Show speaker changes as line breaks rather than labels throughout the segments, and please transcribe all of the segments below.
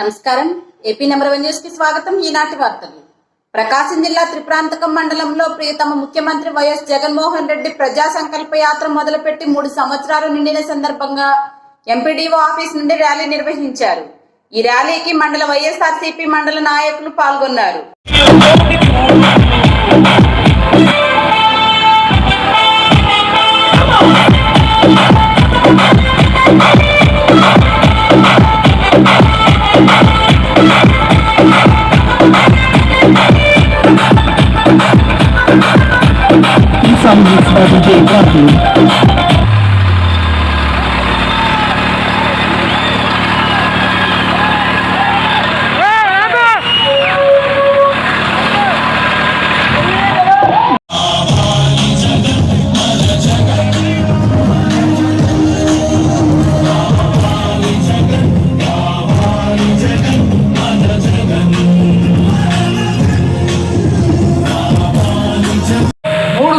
నమస్కారం. AP number one న్యూస్కి స్వాగతం. ఈనాటి వార్తలు. ప్రకాశం జిల్లా త్రిప్రాంతకం మండలంలో ప్రియతమ ముఖ్యమంత్రి వైఎస్ జగన్మోహన్ రెడ్డి ప్రజా సంకల్ప యాత్ర మొదలుపెట్టి మూడు సంవత్సరాలు నిండిన సందర్భంగా ఎంపీడీఓ ఆఫీస్ నుండి ర్యాలీ నిర్వహించారు. ఈ ర్యాలీకి మండల వైఎస్ఆర్సీపీ మండల నాయకులు పాల్గొన్నారు.
enemies every day
loving.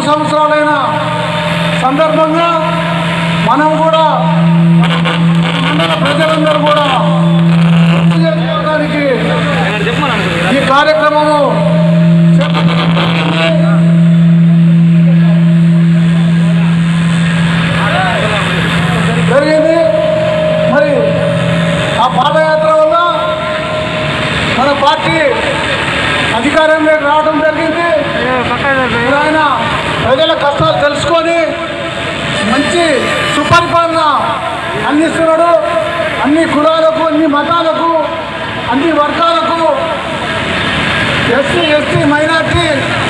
సంవత్సరాలైన సందర్భంగా మనం కూడా ప్రజలందరూ కూడా చేసుకోవడానికి ఈ కార్యక్రమము జరిగింది. మరి ఆ పాదయాత్ర వల్ల మన పార్టీ అధికారంలోకి రావడం జరిగింది. ఆయన ప్రజల కష్టాలు తెలుసుకొని మంచి సుపరిపాలన అందిస్తున్నాడు. అన్ని కులాలకు అన్ని మతాలకు అన్ని వర్గాలకు ఎస్సీ ఎస్టీ మైనార్టీ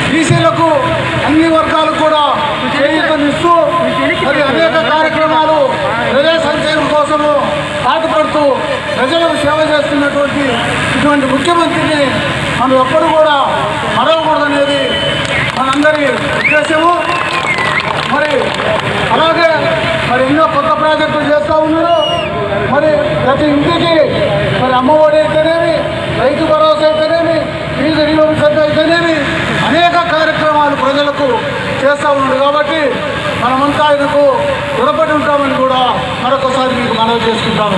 బీసీలకు అన్ని వర్గాలకు కూడా చేయూతనిస్తూ మరి అనేక కార్యక్రమాలు ప్రజా సంక్షేమం కోసము పాటుపడుతూ ప్రజలకు సేవ చేస్తున్నటువంటి ఇటువంటి ముఖ్యమంత్రిని మనం ఎప్పుడు కూడా మరవకూడదనేది ప్రతి ఇంటికి మరి అమ్మఒడి అయితేనేమి రైతు భరోసా అయితేనేమి ఫీజు రియంబర్స్మెంట్ అయితేనేమి అనేక కార్యక్రమాలు ప్రజలకు చేస్తూ ఉన్నాడు. కాబట్టి మనమంతా ఆయనకు రుణపడి ఉంటామని కూడా మరొకసారి మీకు మనవి చేసుకుంటాము